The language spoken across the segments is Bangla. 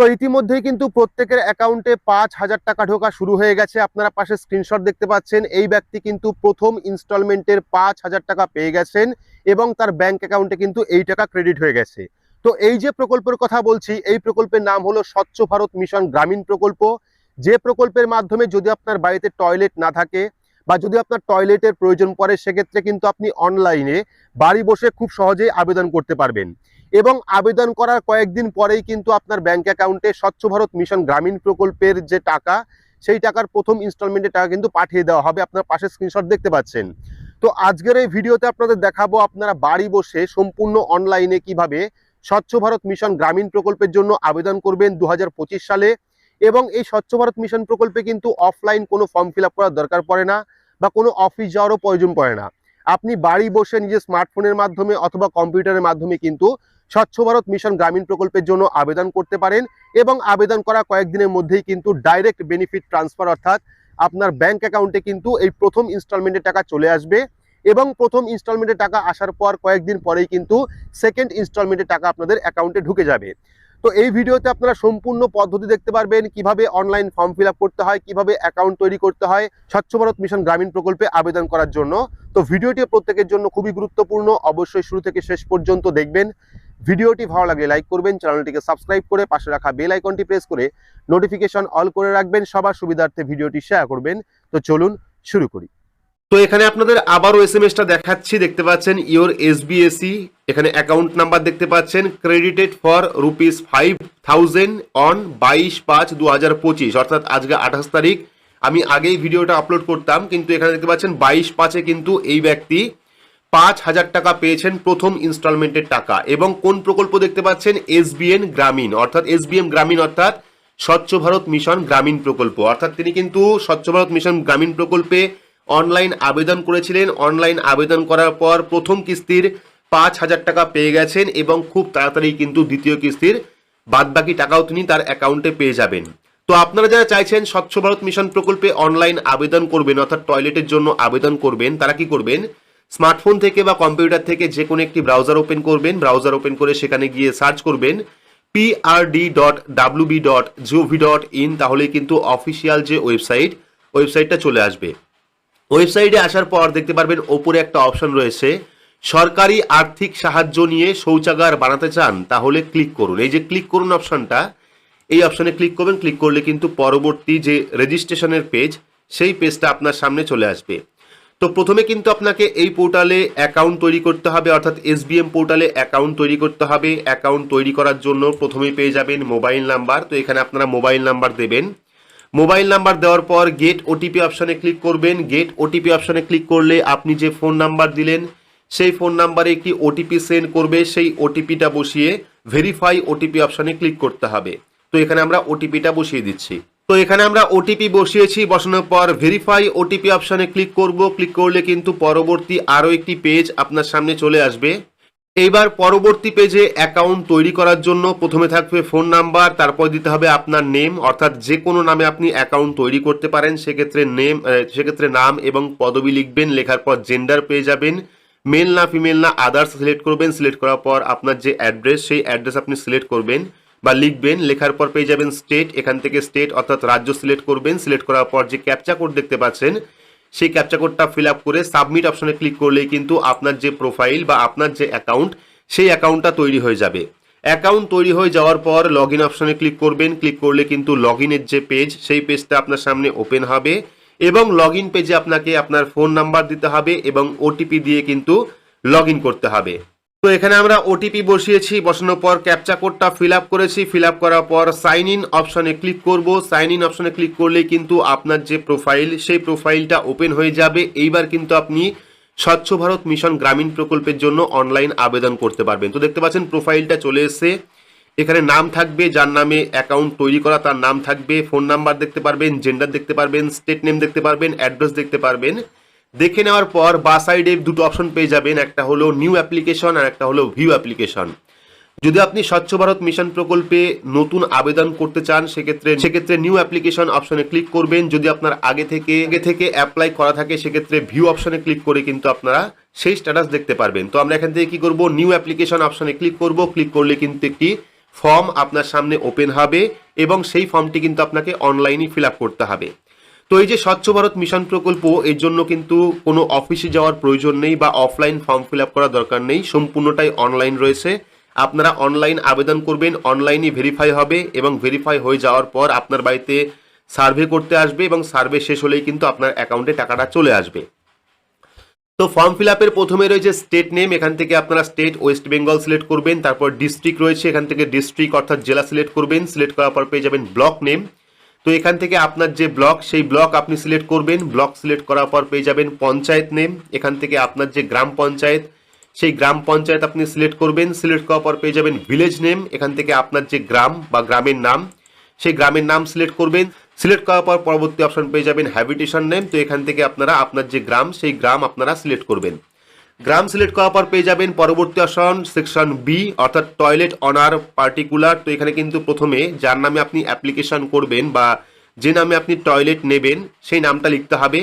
তো ইতিমধ্যেই কিন্তু প্রত্যেকের অ্যাকাউন্টে পাঁচ হাজার টাকা ঢোকা শুরু হয়ে গেছে। আপনারা পাশে স্ক্রিনশট দেখতে পাচ্ছেন, এই ব্যক্তি কিন্তু প্রথম ইনস্টলমেন্টের পাঁচ হাজার টাকা পেয়ে গেছেন এবং তার ব্যাংক অ্যাকাউন্টে কিন্তু এই টাকা ক্রেডিট হয়ে গেছে। তো এই যে প্রকল্পের কথা বলছি, এই প্রকল্পের নাম হলো স্বচ্ছ ভারত মিশন গ্রামীণ প্রকল্প। যে প্রকল্পের মাধ্যমে যদি আপনার বাড়িতে টয়লেট না থাকে বা যদি আপনার টয়লেটের প্রয়োজন পড়ে, সেক্ষেত্রে কিন্তু আপনি অনলাইনে বাড়ি বসে খুব সহজেই আবেদন করতে পারবেন। এবং আবেদন করার কয়েকদিন পরেই কিন্তু আপনার ব্যাংক অ্যাকাউন্টে স্বচ্ছ ভারত মিশন গ্রামীণ প্রকল্পের যে টাকা, সেই টাকার প্রথম ইনস্টলমেন্টের টাকা কিন্তু পাঠিয়ে দেওয়া হবে। আপনার পাশে স্ক্রিনশট দেখতে পাচ্ছেন। তো আজকের এই ভিডিওতে আপনাদের দেখাবো আপনারা বাড়ি বসে সম্পূর্ণ অনলাইনে কীভাবে স্বচ্ছ ভারত মিশন গ্রামীণ প্রকল্পের জন্য আবেদন করবেন দু হাজার পঁচিশ সালে এবং এই স্বচ্ছ ভারত মিশন প্রকল্পে কিন্তু অফলাইন কোনো ফর্ম ফিল করার দরকার পড়ে না বা কোনো অফিস যাওয়ারও প্রয়োজন পড়ে না। আপনি বাড়ি বসে নিজের স্মার্টফোনের মাধ্যমে অথবা কম্পিউটারের মাধ্যমে কিন্তু স্বচ্ছ ভারত মিশন গ্রামীণ প্রকল্পের জন্য আবেদন করতে পারেন এবং আবেদন করা কয়েকদিনের মধ্যেই কিন্তু ডাইরেক্ট বেনিফিট ট্রান্সফার অর্থাৎ আপনার ব্যাংক অ্যাকাউন্টে কিন্তু এই প্রথম ইনস্টলমেন্টের টাকা চলে আসবে এবং প্রথম ইনস্টলমেন্টের টাকা আসার পর কয়েকদিন পরেই কিন্তু সেকেন্ড ইনস্টলমেন্টের টাকা আপনাদের অ্যাকাউন্টে ঢুকে যাবে। তো এই ভিডিওতে আপনারা সম্পূর্ণ পদ্ধতি দেখতে পারবেন, কীভাবে অনলাইন ফর্ম ফিল করতে হয়, কীভাবে অ্যাকাউন্ট তৈরি করতে হয়, স্বচ্ছ ভারত মিশন গ্রামীণ প্রকল্পে আবেদন করার জন্য। তো ভিডিওটি প্রত্যেকের জন্য খুবই গুরুত্বপূর্ণ, অবশ্যই শুরু থেকে শেষ পর্যন্ত দেখবেন। ভিডিওটি ভালো লাগলে লাইক করবেন, চ্যানেলটিকে সাবস্ক্রাইব করে পাশে রাখা বেল আইকনটি প্রেস করে নোটিফিকেশন অল করে রাখবেন, সবার সুবিধার্থে ভিডিওটি শেয়ার করবেন। তো চলুন শুরু করি। তো এখানে আপনাদের আবারও এস এম এসটা দেখাচ্ছি, দেখতে পাচ্ছেন ইওর এসবিএসি এখানে অ্যাকাউন্ট নাম্বার দেখতে পাচ্ছেন credited for rupees five thousand on বাইশ পাঁচ দু হাজার পঁচিশ, অর্থাৎ আজকে আঠাশ তারিখ। আমি আগেই ভিডিওটা আপলোড করতাম, কিন্তু এখানে দেখতে পাচ্ছেন বাইশ পাঁচে কিন্তু এই ব্যক্তি পাঁচ হাজার টাকা পেয়েছেন প্রথম ইনস্টলমেন্টের টাকা। এবং কোন প্রকল্প দেখতে পাচ্ছেন? এসবিএন গ্রামীণ, অর্থাৎ এসবিএম গ্রামীণ, অর্থাৎ স্বচ্ছ ভারত মিশন গ্রামীণ প্রকল্প। অর্থাৎ তিনি কিন্তু স্বচ্ছ ভারত মিশন গ্রামীণ প্রকল্পে অনলাইন আবেদন করেছিলেন। অনলাইন আবেদন করার পর প্রথম কিস্তির পাঁচ হাজার টাকা পেয়ে গেছেন এবং খুব তাড়াতাড়ি কিন্তু দ্বিতীয় কিস্তির বাদবাকি টাকাও তিনি তার অ্যাকাউন্টে পেয়ে যাবেন। তো আপনারা যারা চাইছেন স্বচ্ছ ভারত মিশন প্রকল্পে অনলাইন আবেদন করবেন, অর্থাৎ টয়লেটের জন্য আবেদন করবেন, তারা কি করবেন? স্মার্টফোন থেকে বা কম্পিউটার থেকে যে কোনো একটি ব্রাউজার ওপেন করবেন, ব্রাউজার ওপেন করে সেখানে গিয়ে সার্চ করবেন P R D dot W B dot G O V dot in তাহলে কিন্তু অফিসিয়াল যে ওয়েবসাইট, ওয়েবসাইটটা চলে আসবে। ওয়েবসাইটে আসার পর দেখতে পারবেন ওপরে একটা অপশন রয়েছে, সরকারি আর্থিক সাহায্য নিয়ে শৌচাগার বানাতে চান, তাহলে ক্লিক করুন। এই যে ক্লিক করুন অপশনটা, এই অপশনে ক্লিক করবেন, ক্লিক করলে কিন্তু পরবর্তী যে রেজিস্ট্রেশনের পেজ, সেই পেজটা আপনার সামনে চলে আসবে। তো প্রথমে কিন্তু আপনাকে এই পোর্টালে অ্যাকাউন্ট তৈরি করতে হবে, অর্থাৎ এসবিএম পোর্টালে অ্যাকাউন্ট তৈরি করতে হবে। অ্যাকাউন্ট তৈরি করার জন্য প্রথমেই পেয়ে যাবেন মোবাইল নাম্বার তো এখানে আপনারা মোবাইল নাম্বার দেবেন। মোবাইল নাম্বার দেওয়ার পর গেট ওটিপি অপশনে ক্লিক করবেন। গেট ওটিপি অপশনে ক্লিক করলে আপনি যে ফোন নাম্বার দিলেন, সেই ফোন নাম্বারে একটি ওটিপি সেন্ড করবে, সেই ওটিপিটা বসিয়ে ভেরিফাই ওটিপি অপশনে ক্লিক করতে হবে। তো এখানে আমরা ওটিপিটা বসিয়ে দিচ্ছি। তো এখানে আমরা ওটিপি বসিয়েছি, বসানোর পর ভেরিফাই ওটিপি অপশানে ক্লিক করব। ক্লিক করলে কিন্তু পরবর্তী আরও একটি পেজ আপনার সামনে চলে আসবে। এইবার পরবর্তী পেজে অ্যাকাউন্ট তৈরি করার জন্য প্রথমে থাকবে ফোন নাম্বার তারপর দিতে হবে আপনার নেম অর্থাৎ যে কোনো নামে আপনি অ্যাকাউন্ট তৈরি করতে পারেন। সেক্ষেত্রে নেম সেক্ষেত্রে নাম এবং পদবি লিখবেন, লেখার পর জেন্ডার পেয়ে যাবেন। মেল না ফিমেল না আদার্স সিলেক্ট করবেন। সিলেক্ট করার পর আপনার যে অ্যাড্রেস সেই অ্যাড্রেস আপনি সিলেক্ট করবেন। বা লিখবেন, লেখার পর পেয়ে যাবেন স্টেট এখান থেকে স্টেট অর্থাৎ রাজ্য সিলেক্ট করবেন সিলেক্ট করার পর যে ক্যাপচা কোড দেখতে পাচ্ছেন, সেই ক্যাপচা কোডটা ফিল আপ করে সাবমিট অপশনে ক্লিক করলেই কিন্তু আপনার যে প্রোফাইল বা আপনার যে অ্যাকাউন্ট সেই অ্যাকাউন্টটা তৈরি হয়ে যাবে। অ্যাকাউন্ট তৈরি হয়ে যাওয়ার পর লগ ইন অপশনে ক্লিক করবেন ক্লিক করলে কিন্তু লগ ইনের যে পেজ সেই পেজটা আপনার সামনে ওপেন হবে এবং লগ ইন পেজে আপনাকে আপনার ফোন নাম্বার দিতে হবে এবং ওটিপি দিয়ে কিন্তু লগ করতে হবে। তো এখানে আমরা ওটিপি বসিয়েছি, বসানোর পর ক্যাপচা কোডটা ফিল আপ করেছি। ফিল আপ করার পর সাইন ইন অপশনে ক্লিক করব। সাইন ইন অপশনে ক্লিক করলেই কিন্তু আপনার যে প্রোফাইল সেই প্রোফাইলটা ওপেন হয়ে যাবে। এইবার কিন্তু আপনি স্বচ্ছ ভারত মিশন গ্রামীণ প্রকল্পের জন্য অনলাইন আবেদন করতে পারবেন। তো দেখতে পাচ্ছেন প্রোফাইলটা চলে এসছে। এখানে নাম থাকবে, যার নামে অ্যাকাউন্ট তৈরি করা, তার নাম থাকবে। ফোন নাম্বার দেখতে পারবেন জেন্ডার দেখতে পারবেন স্টেট নেম দেখতে পারবেন অ্যাড্রেস দেখতে পারবেন। দেখে নেওয়ার পর বা সাইডে দুটো অপশন পেয়ে যাবেন, একটা হলো নিউ অ্যাপ্লিকেশন আর একটা হলো ভিউ অ্যাপ্লিকেশন যদি আপনি স্বচ্ছ ভারত মিশন প্রকল্পে নতুন আবেদন করতে চান, সেক্ষেত্রে সেক্ষেত্রে নিউ অ্যাপ্লিকেশন অপশনে ক্লিক করবেন। যদি আপনার আগে থেকে আগে থেকে অ্যাপ্লাই করা থাকে, সেক্ষেত্রে ভিউ অপশনে ক্লিক করে কিন্তু আপনারা সেই স্ট্যাটাস দেখতে পারবেন। তো আমরা এখান থেকে কি করব? নিউ অ্যাপ্লিকেশন অপশনে ক্লিক করব। ক্লিক করলে কিন্তু একটি ফর্ম আপনার সামনে ওপেন হবে এবং সেই ফর্মটি কিন্তু আপনাকে অনলাইনে ফিল করতে হবে। তো এই যে স্বচ্ছ ভারত মিশন প্রকল্প, এর জন্য কিন্তু কোনো অফিসে যাওয়ার প্রয়োজন নেই বা অফলাইন ফর্ম ফিল আপ করার দরকার নেই, সম্পূর্ণটাই অনলাইন রয়েছে। আপনারা অনলাইন আবেদন করবেন অনলাইনে ভেরিফাই হবে এবং ভেরিফাই হয়ে যাওয়ার পর আপনার বাড়িতে সার্ভে করতে আসবে এবং সার্ভে শেষ হলেই কিন্তু আপনার অ্যাকাউন্টে টাকাটা চলে আসবে। তো ফর্ম ফিল আপের প্রথমে রয়েছে স্টেট নেম এখান থেকে আপনারা স্টেট ওয়েস্ট বেঙ্গল সিলেক্ট করবেন, তারপর ডিস্ট্রিক্ট রয়েছে, এখান থেকে ডিস্ট্রিক্ট অর্থাৎ জেলা সিলেক্ট করবেন সিলেক্ট করার পর পেয়ে যাবেন ব্লক নেম তো এখান থেকে আপনার যে ব্লক, সেই ব্লক আপনি সিলেক্ট করবেন। ব্লক সিলেক্ট করার পর পেয়ে যাবেন পঞ্চায়েত নেম। এখান থেকে আপনার যে গ্রাম পঞ্চায়েত, সেই গ্রাম পঞ্চায়েত আপনি সিলেক্ট করবেন। সিলেক্ট করার পর পেয়ে যাবেন ভিলেজ নেম। এখান থেকে আপনার যে গ্রাম বা গ্রামের নাম, সেই গ্রামের নাম সিলেক্ট করবেন। সিলেক্ট করার পর পরবর্তী অপশন পেয়ে যাবেন হ্যাবিটেশন নেম। তো এখান থেকে আপনারা, আপনার যে গ্রাম, সেই গ্রাম আপনারা সিলেক্ট করবেন। গ্রাম সিলেক্ট করার পর পেয়ে যাবেন পরবর্তী আসন সেকশন বি অর্থাৎ টয়লেট অনার পার্টিকুলার তো এখানে কিন্তু প্রথমে যার নামে আপনি অ্যাপ্লিকেশন করবেন বা যে নামে আপনি টয়লেট নেবেন, সেই নামটা লিখতে হবে।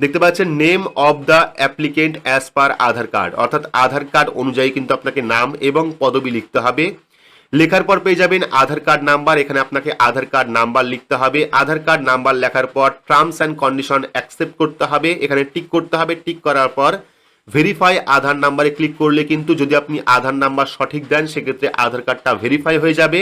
দেখতে পাচ্ছেন name of the applicant as per Aadhaar card অর্থাৎ আধার কার্ড অনুযায়ী কিন্তু আপনাকে নাম এবং পদবি লিখতে হবে। লেখার পর পেয়ে যাবেন আধার কার্ড নাম্বার এখানে আপনাকে আধার কার্ড নাম্বার লিখতে হবে। আধার কার্ড নাম্বার লেখার পর টার্মস অ্যান্ড কন্ডিশন অ্যাকসেপ্ট করতে হবে। এখানে টিক করতে হবে। টিক করার পর ভেরিফাই আধার নাম্বারে ক্লিক করলে কিন্তু যদি আপনি আধার নাম্বার সঠিক দেন, সেক্ষেত্রে আধার কার্ডটা ভেরিফাই হয়ে যাবে।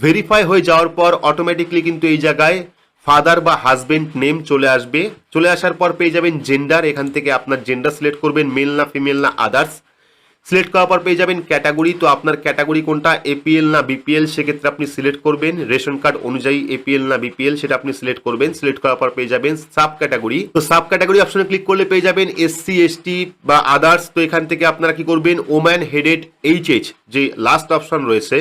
ভেরিফাই হয়ে যাওয়ার পর অটোমেটিকলি কিন্তু এই জায়গায় ফাদার বা হাজবেন্ড নেম চলে আসবে। চলে আসার পর পেয়ে যাবেন জেন্ডার এখান থেকে আপনার জেন্ডার সিলেক্ট করবেন মেল না ফিমেল না আদার্স সিলেক্ট করার পর পেয়ে যাবেন ক্যাটাগরি তো আপনার ক্যাটাগরি কোনটা? এপিএল না বিপিএল সেক্ষেত্রে আপনি সিলেক্ট করবেন। রেশন কার্ড অনুযায়ী এপিএল না বিপিএল সেটা আপনি সিলেক্ট করবেন। সিলেক্ট করার পর পেয়ে যাবেন সাব ক্যাটাগরি তো সাব ক্যাটাগরি অপশনে ক্লিক করলে পেয়ে যাবেন এসসি এসটি বা আদার্স তো এখান থেকে আপনারা কি করবেন? ওম্যান হেডেড এইচএইচ যে লাস্ট অপশন রয়েছে,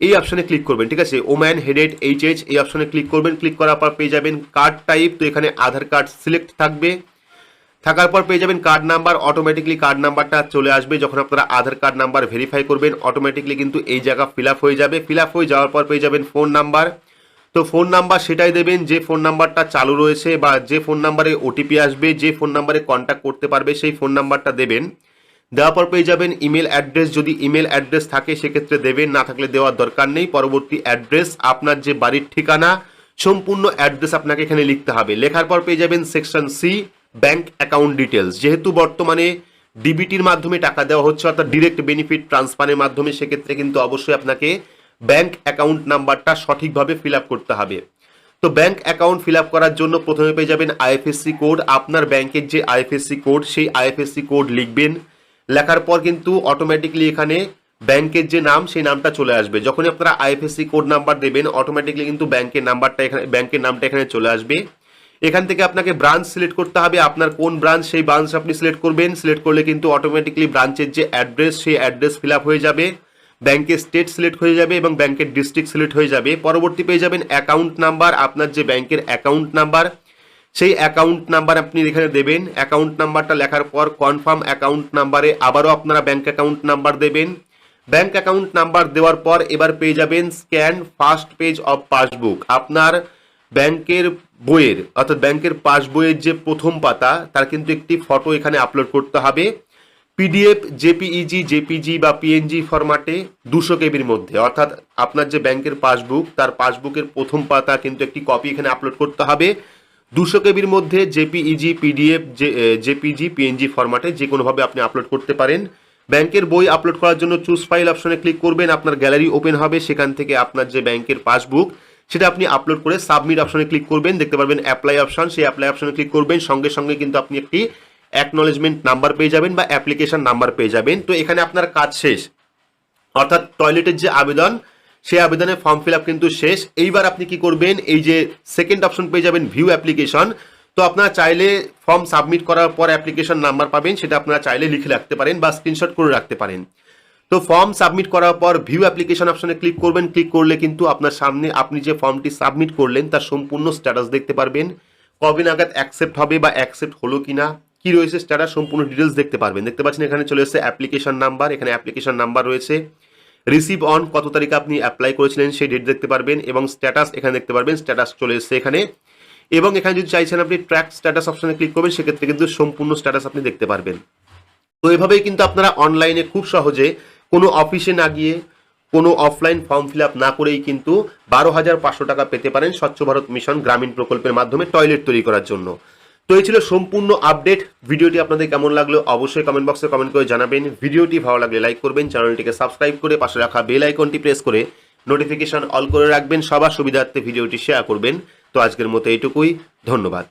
এই অপশনে ক্লিক করবেন। ঠিক আছে? ওম্যান হেডেড এইচএইচ এই অপশনে ক্লিক করবেন। ক্লিক করার পর পেয়ে যাবেন কার্ড টাইপ তো এখানে আধার কার্ড সিলেক্ট থাকবে। থাকার পর পেয়ে যাবেন কার্ড নাম্বার অটোমেটিকলি কার্ড নাম্বারটা চলে আসবে। যখন আপনারা আধার কার্ড নাম্বার ভেরিফাই করবেন অটোমেটিকলি কিন্তু এই জায়গা ফিল হয়ে যাবে। ফিল হয়ে যাওয়ার পর পেয়ে যাবেন ফোন নাম্বার তো ফোন নাম্বার সেটাই দেবেন, যে ফোন নাম্বারটা চালু রয়েছে বা যে ফোন নাম্বারে ওটিপি আসবে, যে ফোন নাম্বারে কন্ট্যাক্ট করতে পারবে, সেই ফোন নাম্বারটা দেবেন। দেওয়ার পর পেয়ে যাবেন ইমেল অ্যাড্রেস যদি ইমেল অ্যাড্রেস থাকে, সেক্ষেত্রে দেবেন, না থাকলে দেওয়ার দরকার নেই। পরবর্তী অ্যাড্রেস আপনার যে বাড়ির ঠিকানা, সম্পূর্ণ অ্যাড্রেস আপনাকে এখানে লিখতে হবে। লেখার পর পেয়ে যাবেন section C bank account details যেহেতু বর্তমানে ডিবিটির মাধ্যমে টাকা দেওয়া হচ্ছে, অর্থাৎ ডিরেক্ট বেনিফিট ট্রান্সফারের মাধ্যমে, সেক্ষেত্রে কিন্তু অবশ্যই আপনাকে ব্যাংক অ্যাকাউন্ট নাম্বারটা সঠিকভাবে ফিল আপ করতে হবে। তো ব্যাংক অ্যাকাউন্ট ফিল আপ করার জন্য প্রথমে পেয়ে যাবেন আইএফএসসি কোড আপনার ব্যাংকের যে আইএফএসসি কোড সেই আইএফএসসি কোড লিখবেন। লেখার পর কিন্তু অটোমেটিকলি এখানে ব্যাংকের যে নাম, সেই নামটা চলে আসবে। যখনই আপনারা আইএফএসসি কোড নাম্বার দেবেন অটোমেটিকলি কিন্তু ব্যাংকের নাম্বারটা এখানে ব্যাংকের নামটা এখানে চলে আসবে। এখান থেকে আপনাকে ব্রাঞ্চ সিলেক্ট করতে হবে। আপনার কোন ব্রাঞ্চ সেই ব্রাঞ্চ আপনি সিলেক্ট করবেন। সিলেক্ট করলে কিন্তু অটোমেটিকলি ব্রাঞ্চের যে অ্যাড্রেস সেই অ্যাড্রেস ফিল হয়ে যাবে। ব্যাংকের স্টেট সিলেক্ট হয়ে যাবে এবং ব্যাংকের ডিস্ট্রিক্ট সিলেক্ট হয়ে যাবে। পরবর্তী পেয়ে যাবেন অ্যাকাউন্ট নাম্বার আপনার যে ব্যাংকের অ্যাকাউন্ট নাম্বার সেই অ্যাকাউন্ট নাম্বার আপনি এখানে দেবেন। অ্যাকাউন্ট নাম্বারটা লেখার পর কনফার্ম অ্যাকাউন্ট নাম্বারে আবারও আপনারা ব্যাংক অ্যাকাউন্ট নাম্বার দেবেন। ব্যাংক অ্যাকাউন্ট নাম্বার দেওয়ার পর এবার পেয়ে যাবেন scan first page of passbook আপনার ব্যাংকের বইয়ের, অর্থাৎ ব্যাংকের পাস বইয়ের যে প্রথম পাতা, তার কিন্তু একটি ফটো এখানে আপলোড করতে হবে। পিডিএফ জেপিইজি জেপিজি বা পিএনজি ফরম্যাটে দুশো কেবির মধ্যে। অর্থাৎ আপনার যে ব্যাংকের পাসবুক তার পাসবুকের প্রথম পাতা কিন্তু একটি কপি এখানে আপলোড করতে হবে। দুশো কেবির মধ্যে জেপিইজি পিডিএফ জেপিজি পিএনজি ফরম্যাটে যে কোনোভাবে আপনি আপলোড করতে পারেন। ব্যাংকের বই আপলোড করার জন্য চুজ ফাইল অপশনে ক্লিক করবেন। আপনার গ্যালারি ওপেন হবে। সেখান থেকে আপনার যে ব্যাংকের পাসবুক সেটা আপনি আপলোড করে সাবমিট অপশনে ক্লিক করবেন। দেখতে পারবেন অ্যাপ্লাই অপশন সেই অ্যাপ্লাই অপশনে ক্লিক করবেন। সঙ্গে সঙ্গে কিন্তু আপনি একটি অ্যাকনলেজমেন্ট নাম্বার পেয়ে যাবেন বা অ্যাপ্লিকেশন নাম্বার পেয়ে যাবেন। তো এখানে আপনার কাজ শেষ। অর্থাৎ টয়লেটের যে আবেদন, সেই আবেদনের ফর্ম ফিল কিন্তু শেষ। এইবার আপনি কি করবেন? এই যে সেকেন্ড অপশন পেয়ে যাবেন ভিউ অ্যাপ্লিকেশন তো আপনারা চাইলে ফর্ম সাবমিট করার পর অ্যাপ্লিকেশন নাম্বার পাবেন। সেটা আপনারা চাইলে লিখে রাখতে পারেন বা স্ক্রিনশট করে রাখতে পারেন। তো ফর্ম সাবমিট করার পর ভিউ অ্যাপ্লিকেশন অপশনে ক্লিক করবেন। ক্লিক করলে কিন্তু আপনার সামনে আপনি যে ফর্মটি সাবমিট করলেন, তার সম্পূর্ণ স্ট্যাটাস দেখতে পারবেন। কবে নাগাদ অ্যাকসেপ্ট হবে বা অ্যাকসেপ্ট হলো কিনা, কি রয়েছে স্ট্যাটাস সম্পূর্ণ ডিটেলস দেখতে পারবেন। দেখতে পাচ্ছেন এখানে চলে এসেছে অ্যাপ্লিকেশন নাম্বার এখানে অ্যাপ্লিকেশন নাম্বার রয়েছে। রিসিভ অন কত তারিখে আপনি অ্যাপ্লাই করেছিলেন সেই ডেট দেখতে পারবেন এবং স্ট্যাটাস এখানে দেখতে পারবেন স্ট্যাটাস চলে এসেছে এখানে। এবং এখানে যদি চাইছেন আপনি ট্র্যাক স্ট্যাটাস অপশনে ক্লিক করবেন, সেক্ষেত্রে কিন্তু সম্পূর্ণ স্ট্যাটাস আপনি দেখতে পারবেন। তো এভাবেই কিন্তু আপনারা অনলাইনে খুব সহজে কোনো অফিসে না গিয়ে কোনো অফলাইন ফর্ম ফিল না করেই কিন্তু বারো হাজার পাঁচশো টাকা পেতে পারেন স্বচ্ছ ভারত মিশন গ্রামীণ প্রকল্পের মাধ্যমে টয়লেট তৈরি করার জন্য। তো এই ছিল সম্পূর্ণ আপডেট ভিডিওটি আপনাদের কেমন লাগল অবশ্যই কমেন্ট বক্সে কমেন্ট করে জানাবেন। ভিডিওটি ভালো লাগলে লাইক করবেন চ্যানেলটিকে সাবস্ক্রাইব করে পাশে রাখা বেল আইকনটি প্রেস করে নোটিফিকেশন অল করে রাখবেন। সবার সুবিধার্থে ভিডিওটি শেয়ার করবেন। তো আজকের মতো এইটুকুই। ধন্যবাদ।